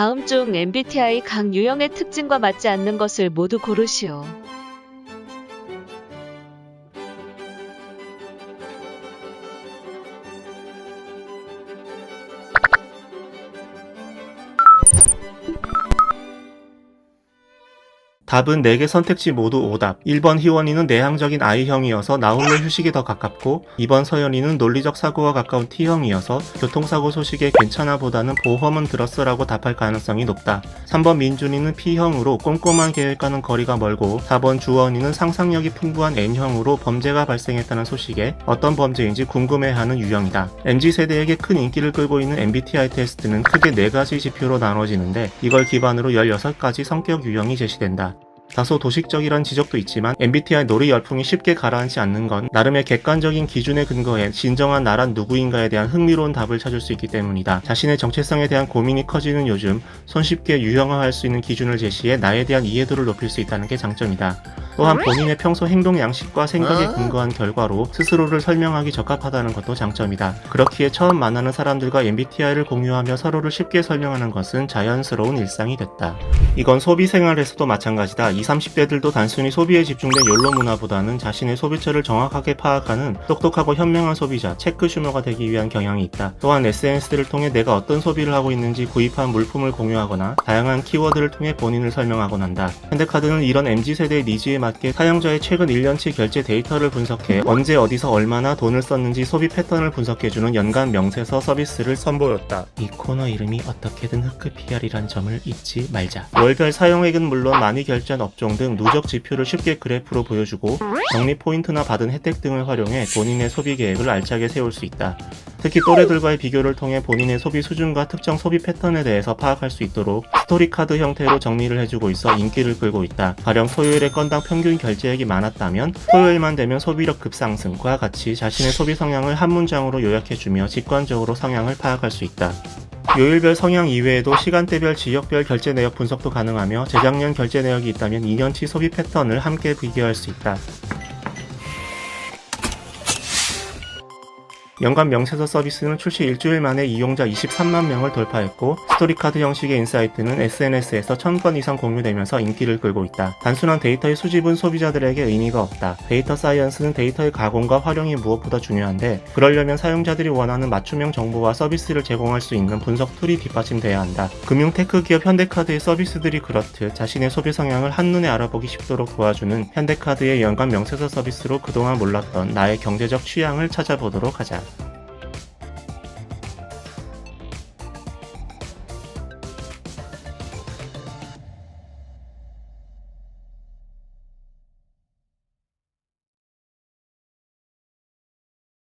다음 중 MBTI 각 유형의 특징과 맞지 않는 것을 모두 고르시오. 답은 4개 선택지 모두 오답. 1번 희원이는 내향적인 I형이어서 나 홀로 휴식이 더 가깝고 2번 서연이는 논리적 사고가 가까운 T형이어서 교통사고 소식에 괜찮아 보다는 보험은 들었어라고 답할 가능성이 높다. 3번 민준이는 P형으로 꼼꼼한 계획과는 거리가 멀고 4번 주원이는 상상력이 풍부한 N형으로 범죄가 발생했다는 소식에 어떤 범죄인지 궁금해하는 유형이다. MZ세대에게 큰 인기를 끌고 있는 MBTI 테스트는 크게 4가지 지표로 나눠지는데 이걸 기반으로 16가지 성격 유형이 제시된다. 다소 도식적이란 지적도 있지만 MBTI 놀이 열풍이 쉽게 가라앉지 않는 건 나름의 객관적인 기준에 근거해 진정한 나란 누구인가에 대한 흥미로운 답을 찾을 수 있기 때문이다. 자신의 정체성에 대한 고민이 커지는 요즘 손쉽게 유형화할 수 있는 기준을 제시해 나에 대한 이해도를 높일 수 있다는 게 장점이다. 또한 본인의 평소 행동 양식과 생각에 근거한 결과로 스스로를 설명하기 적합하다는 것도 장점이다. 그렇기에 처음 만나는 사람들과 MBTI를 공유하며 서로를 쉽게 설명하는 것은 자연스러운 일상이 됐다. 이건 소비 생활에서도 마찬가지다. 20, 30대들도 단순히 소비에 집중된 욜로 문화보다는 자신의 소비처를 정확하게 파악하는 똑똑하고 현명한 소비자, 체크 슈머가 되기 위한 경향이 있다. 또한 SNS를 통해 내가 어떤 소비를 하고 있는지 구입한 물품을 공유하거나 다양한 키워드를 통해 본인을 설명하곤 한다. 현대카드는 이런 MZ세대의 니즈에 맞게 사용자의 최근 1년치 결제 데이터를 분석해 언제 어디서 얼마나 돈을 썼는지 소비 패턴을 분석해주는 연간 명세서 서비스를 선보였다. 이 코너 이름이 어떻게든 흑크 PR이란 점을 잊지 말자. 월별 사용액은 물론 많이 결제한 업종 등 누적 지표를 쉽게 그래프로 보여주고 적립 포인트나 받은 혜택 등을 활용해 본인의 소비 계획을 알차게 세울 수 있다. 특히 또래들과의 비교를 통해 본인의 소비 수준과 특정 소비 패턴에 대해서 파악할 수 있도록 스토리 카드 형태로 정리를 해주고 있어 인기를 끌고 있다. 가령 토요일에 건당 평균 결제액이 많았다면 토요일만 되면 소비력 급상승과 같이 자신의 소비 성향을 한 문장으로 요약해주며 직관적으로 성향을 파악할 수 있다. 요일별 성향 이외에도 시간대별, 지역별 결제 내역 분석도 가능하며 재작년 결제 내역이 있다면 2년치 소비 패턴을 함께 비교할 수 있다. 연간 명세서 서비스는 출시 일주일 만에 이용자 23만 명을 돌파했고 스토리카드 형식의 인사이트는 SNS에서 1000건 이상 공유되면서 인기를 끌고 있다. 단순한 데이터의 수집은 소비자들에게 의미가 없다. 데이터 사이언스는 데이터의 가공과 활용이 무엇보다 중요한데 그러려면 사용자들이 원하는 맞춤형 정보와 서비스를 제공할 수 있는 분석 툴이 뒷받침돼야 한다. 금융 테크 기업 현대카드의 서비스들이 그렇듯 자신의 소비 성향을 한눈에 알아보기 쉽도록 도와주는 현대카드의 연간 명세서 서비스로 그동안 몰랐던 나의 경제적 취향을 찾아보도록 하자.